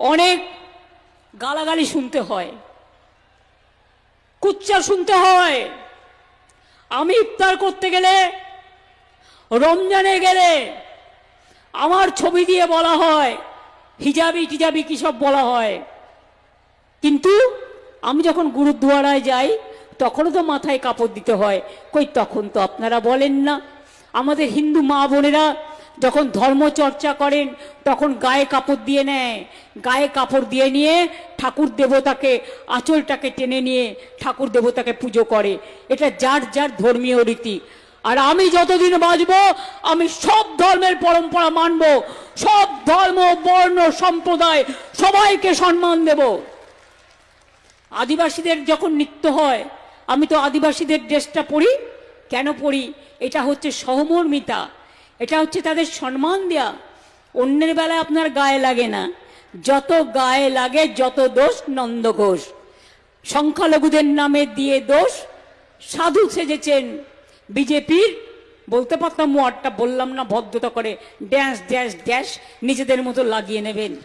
অনেক গালাগালি শুনতে হয়, কুচ্চা শুনতে হয়। আমি ইফতার করতে গেলে, রমজানে গেলে আমার ছবি দিয়ে বলা হয়, হিজাবি টিজাবি কি সব বলা হয়। কিন্তু আমি যখন গুরুদুয়ারায় যাই, তখনও তো মাথায় কাপড় দিতে হয়। কই তখন তো আপনারা বলেন না। আমাদের হিন্দু মা বোনেরা যখন ধর্ম চর্চা করেন, তখন গায়ে কাপড় দিয়ে নেয়। গায়ে কাপড় দিয়ে নিয়ে ঠাকুর দেবতাকে, আঁচলটাকে টেনে নিয়ে ঠাকুর দেবতাকে পুজো করে। এটা যার যার ধর্মীয় রীতি। আর আমি যতদিন বাঁচব, আমি সব ধর্মের পরম্পরা মানব। সব ধর্ম, বর্ণ, সম্প্রদায় সবাইকে সম্মান দেব। আদিবাসীদের যখন নৃত্য হয়, আমি তো আদিবাসীদের ড্রেসটা পরি। কেন পরি? এটা হচ্ছে সহমর্মিতা। এটা হচ্ছে তাদের সম্মান দেয়া। অন্যের বেলায় আপনার গায়ে লাগে না। যত গায়ে লাগে, যত দোষ নন্দ ঘোষ। সংখ্যালঘুদের নামে দিয়ে দোষ। সাধু সেজেছেন বিজেপির। বলতে পারতাম ওয়ার্ডটা, বললাম না, ভদ্রতা করে। ড্যাশ ড্যাশ ড্যাশ, নিজেদের মতো লাগিয়ে নেবেন।